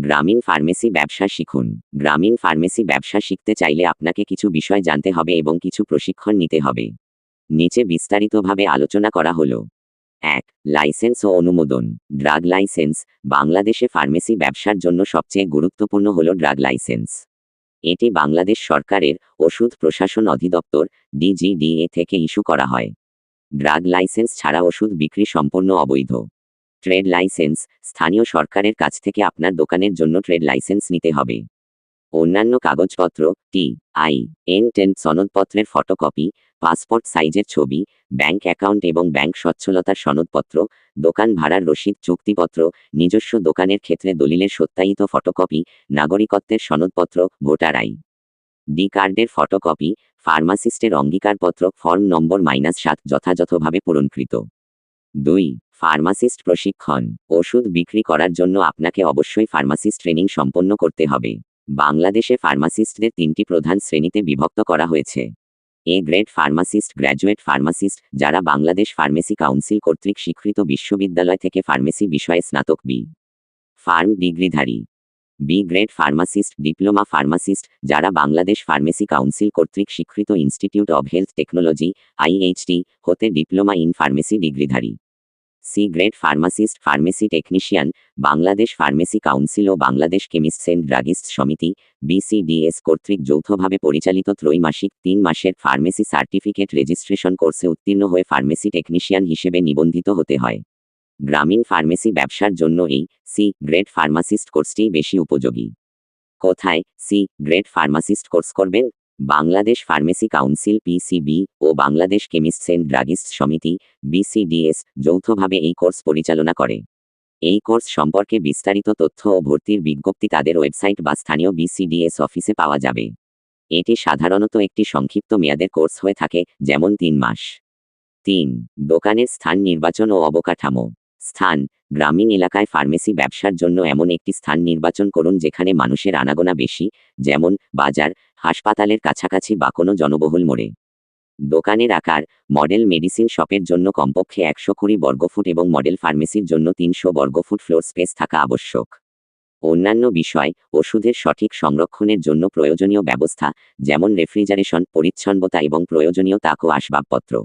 গ্রামীণ ফার্মেসি ব্যবসা শিখুন। গ্রামীণ ফার্মেসি ব্যবসা শিখতে চাইলে আপনাকে কিছু বিষয় জানতে হবে এবং কিছু প্রশিক্ষণ নিতে হবে। নিচে বিস্তারিতভাবে আলোচনা করা হলো। এক, লাইসেন্স ও অনুমোদন। ড্রাগ লাইসেন্স বাংলাদেশে ফার্মেসি ব্যবসার জন্য সবচেয়ে গুরুত্বপূর্ণ হল ড্রাগ লাইসেন্স। এটি বাংলাদেশ সরকারের ওষুধ প্রশাসন অধিদপ্তর, ডিজিডিএ থেকে ইস্যু করা হয়। ড্রাগ লাইসেন্স ছাড়া ওষুধ বিক্রি সম্পূর্ণ অবৈধ। Trade licence. স্থানীয় সরকারের কাছ থেকে আপনার দোকানের জন্য ট্রেড লাইসেন্স নিতে হবে। অন্যান্য কাগজপত্র, টি আই এন টেন সনদপত্রের ফটোকপি, পাসপোর্ট সাইজের ছবি, ব্যাংক অ্যাকাউন্ট এবং ব্যাংক সচ্ছলতার সনদপত্র, দোকান ভাড়ার রসিদ, চুক্তিপত্র, নিজস্ব দোকানের ক্ষেত্রে দলিলের সত্যায়িত ফটোকপি, নাগরিকত্বের সনদপত্র, ভোটার আই ডি কার্ডের ফটোকপি, ফার্মাসিস্টের অঙ্গীকারপত্র, ফর্ম নম্বর মাইনাস সাত যথাযথভাবে পূরণকৃত। দুই ফার্মাসিস্ট প্রশিক্ষণ, ওষুধ বিক্রি করার জন্য আপনাকে অবশ্যই ফার্মাসিস্ট ট্রেনিং সম্পন্ন করতে হবে। বাংলাদেশে ফার্মাসিস্টদের তিনটি প্রধান শ্রেণীতে বিভক্ত করা হয়েছে। A grade pharmacist, graduate pharmacist, যারা বাংলাদেশ ফার্মেসি কাউন্সিল কর্তৃক স্বীকৃত বিশ্ববিদ্যালয় থেকে ফার্মেসি বিষয়ে স্নাতক B, farm ডিগ্রিধারী। B grade pharmacist, diploma pharmacist, যারা বাংলাদেশ ফার্মেসি কাউন্সিল কর্তৃক স্বীকৃত institute of health technology IHT হতে diploma in pharmacy ডিগ্রিধারী। C grade pharmacist, pharmacy technician, Bangladesh pharmacy council O Bangladesh chemists and druggist সমিতি, বিসিডিএস কর্তৃক যৌথভাবে পরিচালিত ত্রৈমাসিক তিন মাসের ফার্মেসি সার্টিফিকেট রেজিস্ট্রেশন কোর্সে উত্তীর্ণ হয়ে ফার্মেসি টেকনিশিয়ান হিসেবে নিবন্ধিত হতে হয়। গ্রামীণ ফার্মেসি ব্যবসার জন্য এই সি গ্রেড ফার্মাসিস্ট কোর্সটি বেশি উপযোগী। কোথায় সি গ্রেড ফার্মাসিস্ট কোর্স করবেন? বাংলাদেশ ফার্মেসি কাউন্সিল, পিসিবি, ও বাংলাদেশ কেমিস্টস এন্ড ড্রাগিস্ট সমিতি, বিসিডিএস, যৌথভাবে এই কোর্স পরিচালনা করে। এই কোর্স সম্পর্কে বিস্তারিত তথ্য ও ভর্তির বিজ্ঞপ্তি তাদের ওয়েবসাইট বা স্থানীয় বিসিডিএস অফিসে পাওয়া যাবে। এটি সাধারণত একটি সংক্ষিপ্ত মেয়াদের কোর্স হয়ে থাকে, যেমন তিন মাস। তিন, দোকানের স্থান নির্বাচন ও অবকাঠামো। স্থান, গ্রামীণ এলাকায় ফার্মেসি ব্যবসার জন্য এমন একটি স্থান নির্বাচন করুন যেখানে মানুষের আনাগোনা বেশি, যেমন বাজার হাসপাতালের কাছাকাছি বা কোনো জনবহুল মোড়ে। দোকানের আকার, মডেল মেডিসিন শপের জন্য কমপক্ষে একশো কুড়ি বর্গফুট এবং মডেল ফার্মেসির জন্য তিনশো বর্গফুট ফ্লোর স্পেস থাকা আবশ্যক। অন্যান্য বিষয়, ওষুধের সঠিক সংরক্ষণের জন্য প্রয়োজনীয় ব্যবস্থা, যেমন রেফ্রিজারেশন, পরিচ্ছন্নতা এবং প্রয়োজনীয় তাক ও আসবাবপত্র।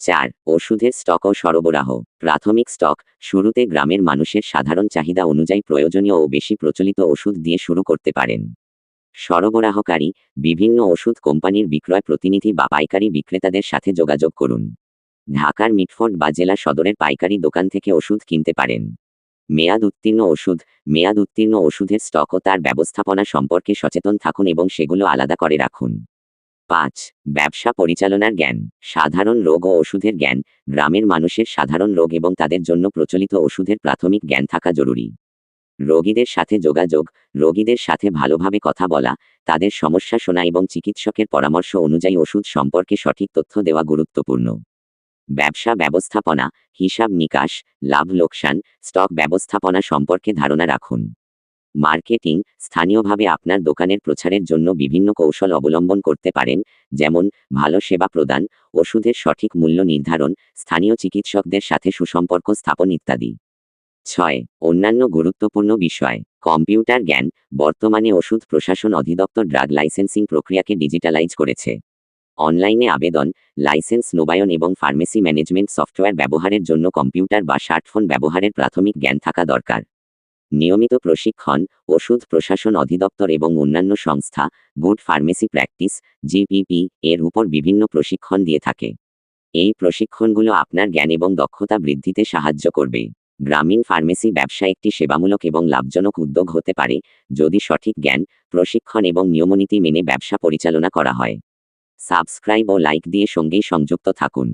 চার, ওষুধের স্টক ও সরবরাহ। প্রাথমিক স্টক, শুরুতে গ্রামের মানুষের সাধারণ চাহিদা অনুযায়ী প্রয়োজনীয় ও বেশি প্রচলিত ওষুধ দিয়ে শুরু করতে পারেন। সরবরাহকারী বিভিন্ন ওষুধ কোম্পানির বিক্রয় প্রতিনিধি বা পাইকারি বিক্রেতাদের সাথে যোগাযোগ করুন। ঢাকার মিটফোর্ড বা জেলা সদরের পাইকারি দোকান থেকে ওষুধ কিনতে পারেন। মেয়াদ উত্তীর্ণ ওষুধ, মেয়াদ উত্তীর্ণ ওষুধের স্টক ও তার ব্যবস্থাপনা সম্পর্কে সচেতন থাকুন এবং সেগুলো আলাদা করে রাখুন। পাঁচ, ব্যবসা পরিচালনার জ্ঞান। সাধারণ রোগ ও ওষুধের জ্ঞান, গ্রামের মানুষের সাধারণ রোগ এবং তাদের জন্য প্রচলিত ওষুধের প্রাথমিক জ্ঞান থাকা জরুরি। রোগীদের সাথে যোগাযোগ, রোগীদের সাথে ভালোভাবে কথা বলা, তাদের সমস্যা শোনা এবং চিকিৎসকের পরামর্শ অনুযায়ী ওষুধ সম্পর্কে সঠিক তথ্য দেওয়া গুরুত্বপূর্ণ। ব্যবসা ব্যবস্থাপনা, হিসাব নিকাশ, লাভ লোকসান, স্টক ব্যবস্থাপনা সম্পর্কে ধারণা রাখুন। মার্কেটিং, স্থানীয়ভাবে আপনার দোকানের প্রচারের জন্য বিভিন্ন কৌশল অবলম্বন করতে পারেন, যেমন ভালো সেবা প্রদান, ওষুধের সঠিক মূল্য নির্ধারণ, স্থানীয় চিকিৎসকদের সাথে সুসম্পর্ক স্থাপন ইত্যাদি। ছয়, অন্যান্য গুরুত্বপূর্ণ বিষয়, কম্পিউটার জ্ঞান, বর্তমানে ওষুধ প্রশাসন অধিদপ্তর ড্রাগ লাইসেন্সিং প্রক্রিয়াকে ডিজিটালাইজ করেছে। অনলাইনে আবেদন, লাইসেন্স নবায়ন এবং ফার্মেসি ম্যানেজমেন্ট সফটওয়্যার ব্যবহারের জন্য কম্পিউটার বা স্মার্টফোন ব্যবহারের প্রাথমিক জ্ঞান থাকা দরকার। নিয়মিত প্রশিক্ষণ, ওষুধ প্রশাসন অধিদপ্তর এবং অন্যান্য সংস্থা, গুড ফার্মেসি প্র্যাকটিস, জিপিপি, এর উপর বিভিন্ন প্রশিক্ষণ দিয়ে থাকে। এই প্রশিক্ষণগুলো আপনার জ্ঞান এবং দক্ষতা বৃদ্ধিতে সাহায্য করবে। গ্রামীণ ফার্মেসি ব্যবসা একটি সেবামূলক এবং লাভজনক উদ্যোগ হতে পারে, যদি সঠিক জ্ঞান, প্রশিক্ষণ এবং নিয়মনীতি মেনে ব্যবসা পরিচালনা করা হয়। সাবস্ক্রাইব ও লাইক দিয়ে সঙ্গেই সংযুক্ত থাকুন।